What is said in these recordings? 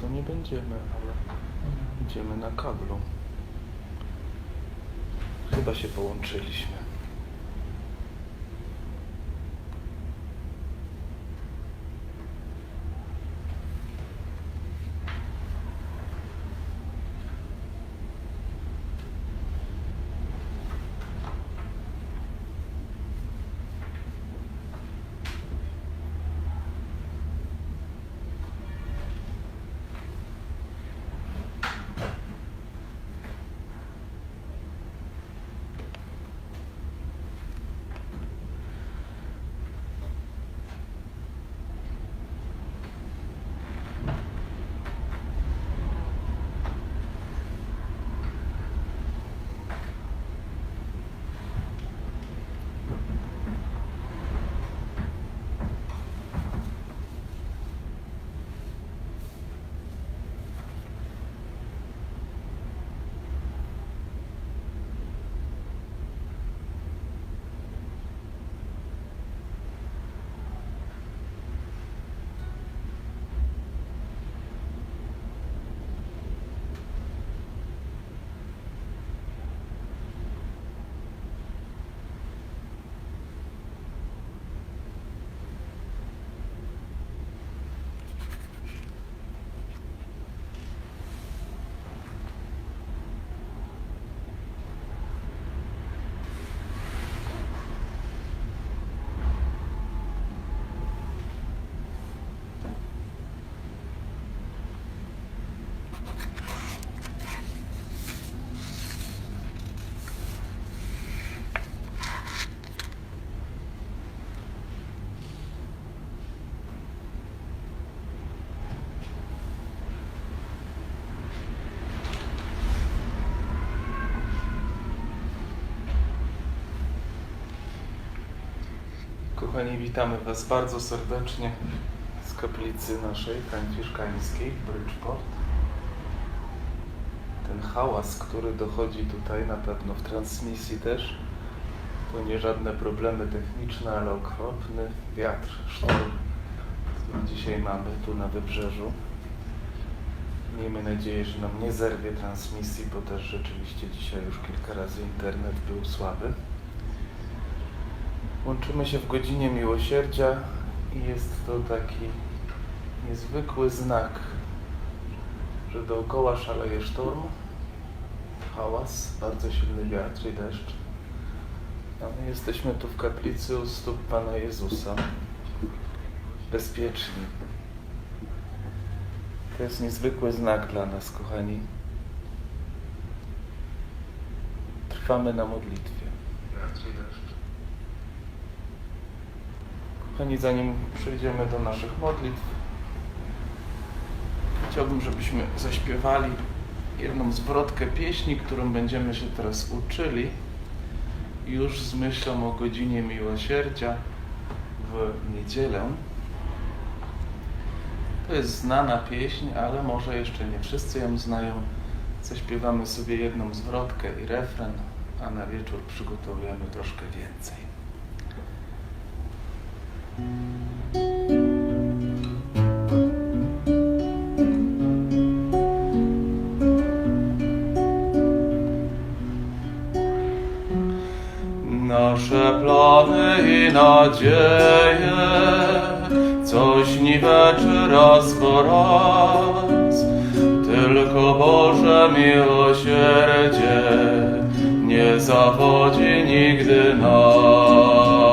to nie będziemy, ale idziemy na kablu. Chyba się połączyliśmy. Kochani, witamy Was bardzo serdecznie z kaplicy naszej franciszkańskiej Bridgeport. Ten hałas, który dochodzi tutaj na pewno w transmisji też, to nie żadne problemy techniczne, ale okropny wiatr, sztorm, który dzisiaj mamy tu na wybrzeżu. Miejmy nadzieję, że nam nie zerwie transmisji, bo też rzeczywiście dzisiaj już kilka razy internet był słaby. Łączymy się w godzinie miłosierdzia i jest to taki niezwykły znak, że dookoła szaleje sztorm, hałas, bardzo silny wiatr i deszcz. A my jesteśmy tu w kaplicy u stóp Pana Jezusa, bezpieczni. To jest niezwykły znak dla nas, kochani. Trwamy na modlitwie. Wiatr i deszcz. Kochani, zanim przejdziemy do naszych modlitw, chciałbym, żebyśmy zaśpiewali jedną zwrotkę pieśni, którą będziemy się teraz uczyli, już z myślą o godzinie miłosierdzia w niedzielę. To jest znana pieśń, ale może jeszcze nie wszyscy ją znają. Zaśpiewamy sobie jedną zwrotkę i refren, a na wieczór przygotowujemy troszkę więcej. I nadzieje coś niweczy raz po raz. Tylko Boże miłosierdzie nie zawodzi nigdy nas.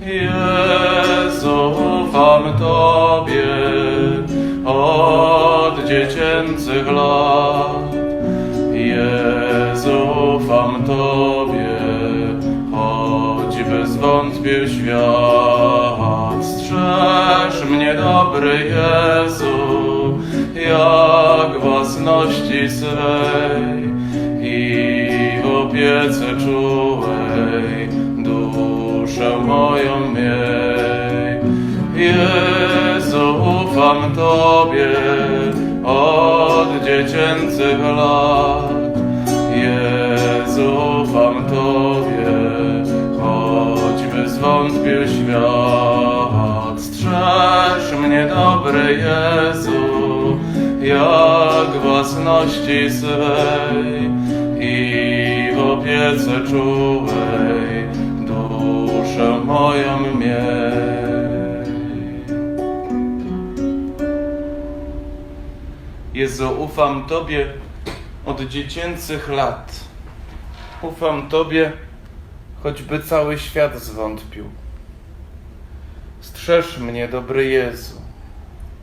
Jezu, ufam Tobie od dziecięcych lat. Jezu, ufam Tobie, zwątpił świat. Strzeż mnie, dobry Jezu, jak własności swej i w opiece czułej duszę moją miej. Jezu, ufam Tobie od dziecięcych lat. Dobry Jezu, jak własności swej i w opiece czułej duszę moją miej. Jezu, ufam Tobie od dziecięcych lat. Ufam Tobie, choćby cały świat zwątpił. Strzeż mnie, dobry Jezu,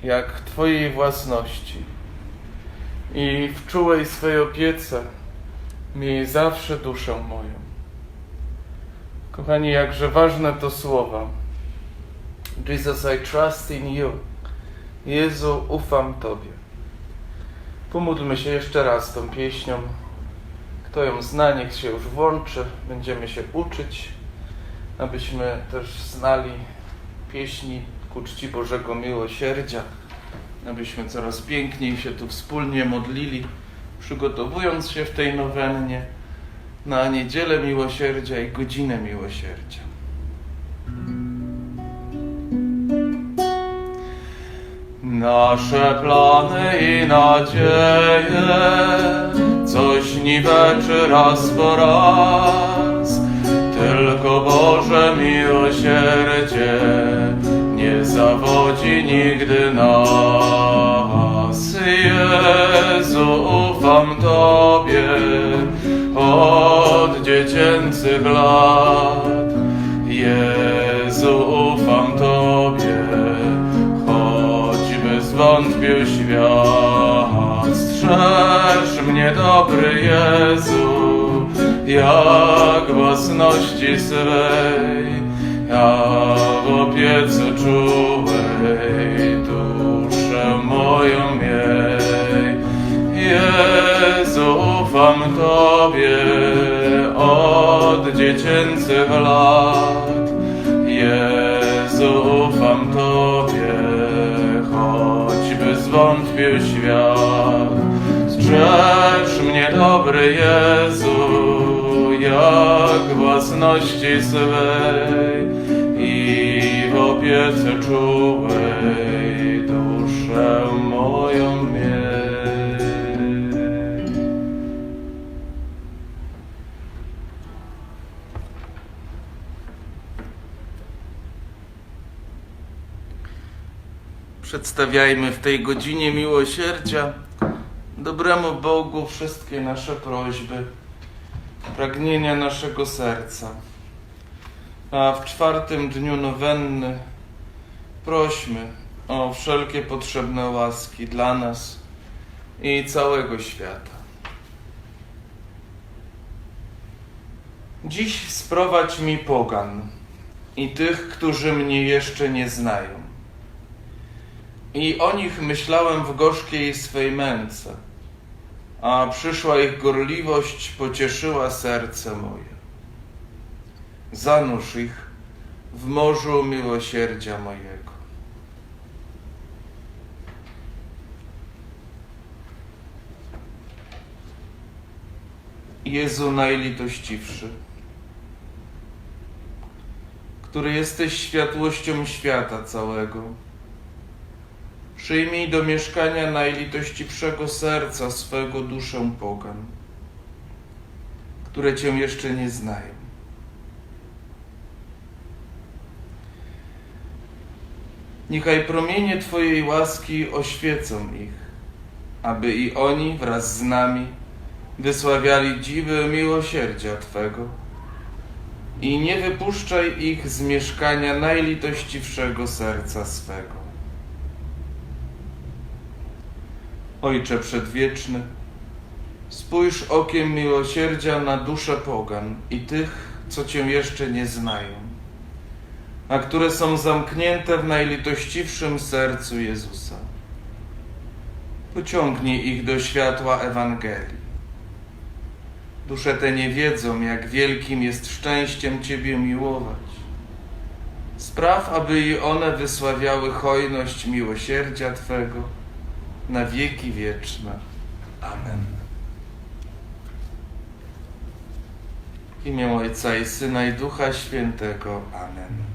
jak Twojej własności i w czułej swej opiece miej zawsze duszę moją. Kochani, jakże ważne to słowa. Jesus, I trust in you. Jezu, ufam Tobie. Pomódlmy się jeszcze raz tą pieśnią. Kto ją zna, niech się już włączy. Będziemy się uczyć, abyśmy też znali pieśni ku czci Bożego Miłosierdzia, abyśmy coraz piękniej się tu wspólnie modlili, przygotowując się w tej nowennie na niedzielę miłosierdzia i godzinę miłosierdzia. Nasze plany i nadzieje coś niweczy raz po raz. Tylko Boże miłosierdzie zawodzi nigdy nas. Jezu, ufam Tobie od dziecięcych lat. Jezu, ufam Tobie, choćby zwątpił świat. Strzeż mnie, dobry Jezu, jak własności swej, ja w opiece czułej duszę moją miej. Jezu, ufam Tobie od dziecięcych lat. Jezu, ufam Tobie, choćby zwątpił świat. Strzeż mnie, dobry Jezu, jak własności swej opiece czułej duszę moją. Przedstawiajmy w tej godzinie miłosierdzia dobremu Bogu wszystkie nasze prośby, pragnienia naszego serca. A w czwartym dniu nowenny prośmy o wszelkie potrzebne łaski dla nas i całego świata. Dziś sprowadź mi pogan i tych, którzy mnie jeszcze nie znają. I o nich myślałem w gorzkiej swej męce, a przyszła ich gorliwość pocieszyła serce moje. Zanurz ich w morzu miłosierdzia mojego. Jezu najlitościwszy, który jesteś światłością świata całego, Przyjmij do mieszkania najlitościwszego serca swego duszę pogan, które Cię jeszcze nie znają. Niechaj promienie Twojej łaski oświecą ich, aby i oni wraz z nami wysławiali dziwy miłosierdzia Twego i nie wypuszczaj ich z mieszkania najlitościwszego serca swego. Ojcze Przedwieczny, spójrz okiem miłosierdzia na dusze pogan i tych, co Cię jeszcze nie znają, a które są zamknięte w najlitościwszym sercu Jezusa. Pociągnij ich do światła Ewangelii. Dusze te nie wiedzą, jak wielkim jest szczęściem Ciebie miłować. Spraw, aby i one wysławiały hojność miłosierdzia Twego na wieki wieczne. Amen. W imię Ojca i Syna i Ducha Świętego. Amen.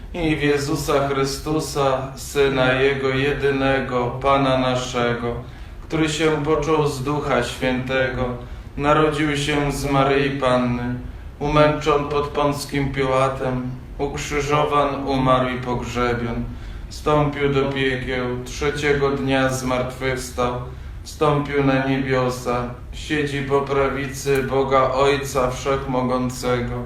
i w Jezusa Chrystusa, Syna Jego jedynego, Pana naszego, który się począł z Ducha Świętego, narodził się z Maryi Panny, umęczon pod Pąckim Piłatem, ukrzyżowan, umarł i pogrzebion, wstąpił do piekieł, trzeciego dnia zmartwychwstał, wstąpił na niebiosa, siedzi po prawicy Boga Ojca Wszechmogącego,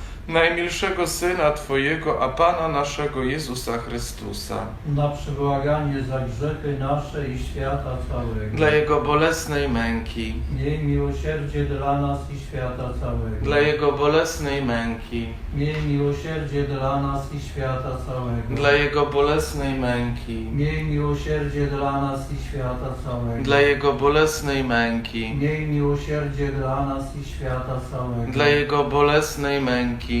najmilszego Syna Twojego, a Pana naszego Jezusa Chrystusa. Na przebłaganie za grzechy nasze i świata całego. Dla Jego bolesnej męki, Miej miłosierdzie dla nas i świata całego. dla Jego bolesnej męki, Miej miłosierdzie dla nas i świata całego. dla Jego bolesnej męki, Miej miłosierdzie dla nas i świata całego. dla Jego bolesnej męki, Miej miłosierdzie dla nas i świata całego. dla Jego bolesnej męki,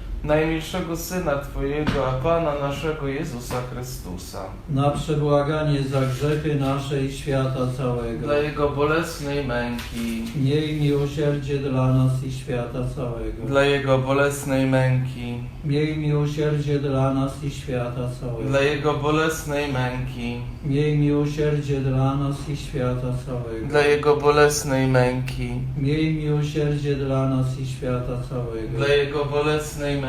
najmilszego Syna Twojego, a Pana naszego Jezusa Chrystusa. na przebłaganie za grzechy nasze i świata całego. Dla Jego bolesnej męki, Miej miłosierdzie dla nas i świata całego. dla Jego bolesnej męki, Miej miłosierdzie dla nas i świata całego. dla Jego bolesnej męki, Miej miłosierdzie dla nas i świata całego. dla Jego bolesnej męki, Miej miłosierdzie dla nas i świata całego. dla Jego bolesnej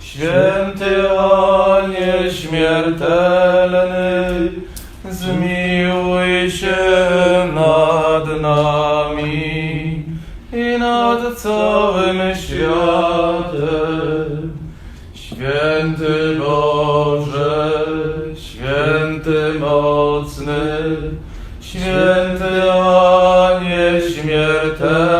święty a nieśmiertelny, zmiłuj się nad nami i nad całym światem. Święty Boże, święty mocny, święty a nieśmiertelny,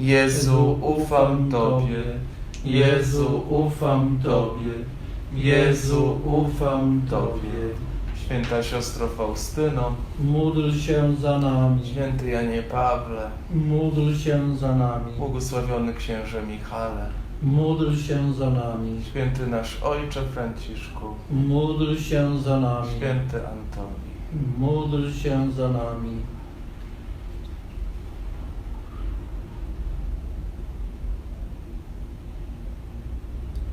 Jezu, ufam Tobie. Jezu, ufam Tobie. Jezu, ufam Tobie. Święta siostro Faustyno, Módl się za nami. święty Janie Pawle, Módl się za nami. błogosławiony księże Michale, Módl się za nami. święty nasz Ojcze Franciszku, Módl się za nami. święty Antoni. Módl się za nami.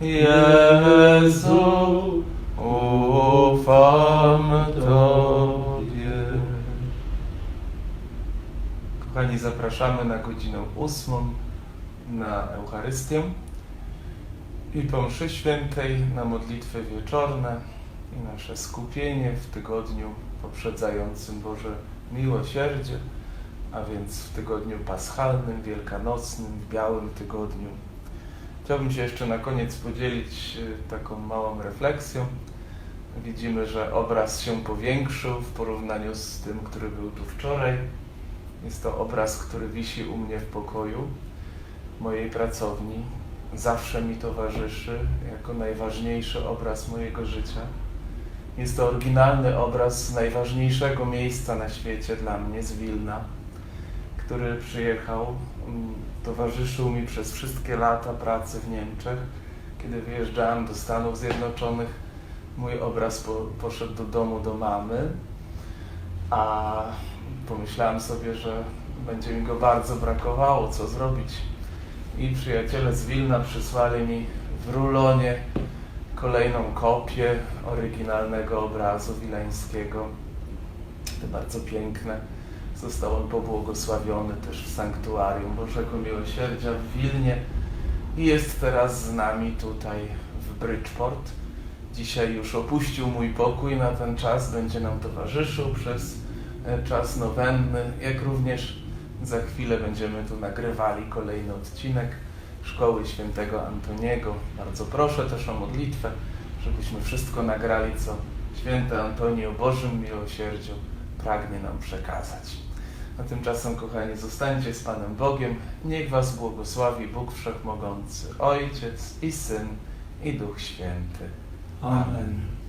Jezu, ufam Tobie. Kochani, zapraszamy na godzinę ósmą na Eucharystię i po mszy świętej na modlitwy wieczorne i nasze skupienie w tygodniu poprzedzającym Boże Miłosierdzie, a więc w tygodniu paschalnym, wielkanocnym, w białym tygodniu Chciałbym się jeszcze na koniec podzielić y, taką małą refleksją. Widzimy, że obraz się powiększył w porównaniu z tym, który był tu wczoraj. Jest to obraz, który wisi u mnie w pokoju mojej pracowni. Zawsze mi towarzyszy jako najważniejszy obraz mojego życia. Jest to oryginalny obraz najważniejszego miejsca na świecie dla mnie, z Wilna, który przyjechał, towarzyszył mi przez wszystkie lata pracy w Niemczech. Kiedy wyjeżdżałem do Stanów Zjednoczonych, mój obraz po, poszedł do domu do mamy, a pomyślałem sobie, że będzie mi go bardzo brakowało, co zrobić. I przyjaciele z Wilna przysłali mi w rulonie kolejną kopię oryginalnego obrazu wileńskiego. To bardzo piękne. Został on pobłogosławiony też w sanktuarium Bożego Miłosierdzia w Wilnie i jest teraz z nami tutaj w Bridgeport. Dzisiaj już opuścił mój pokój na ten czas, będzie nam towarzyszył przez e, czas nowenny, jak również za chwilę będziemy tu nagrywali kolejny odcinek Szkoły Świętego Antoniego. Bardzo proszę też o modlitwę, żebyśmy wszystko nagrali, co Święty Antoni o Bożym Miłosierdziu pragnie nam przekazać. A tymczasem, kochani, zostańcie z Panem Bogiem. Niech Was błogosławi Bóg Wszechmogący, Ojciec i Syn i Duch Święty. Amen.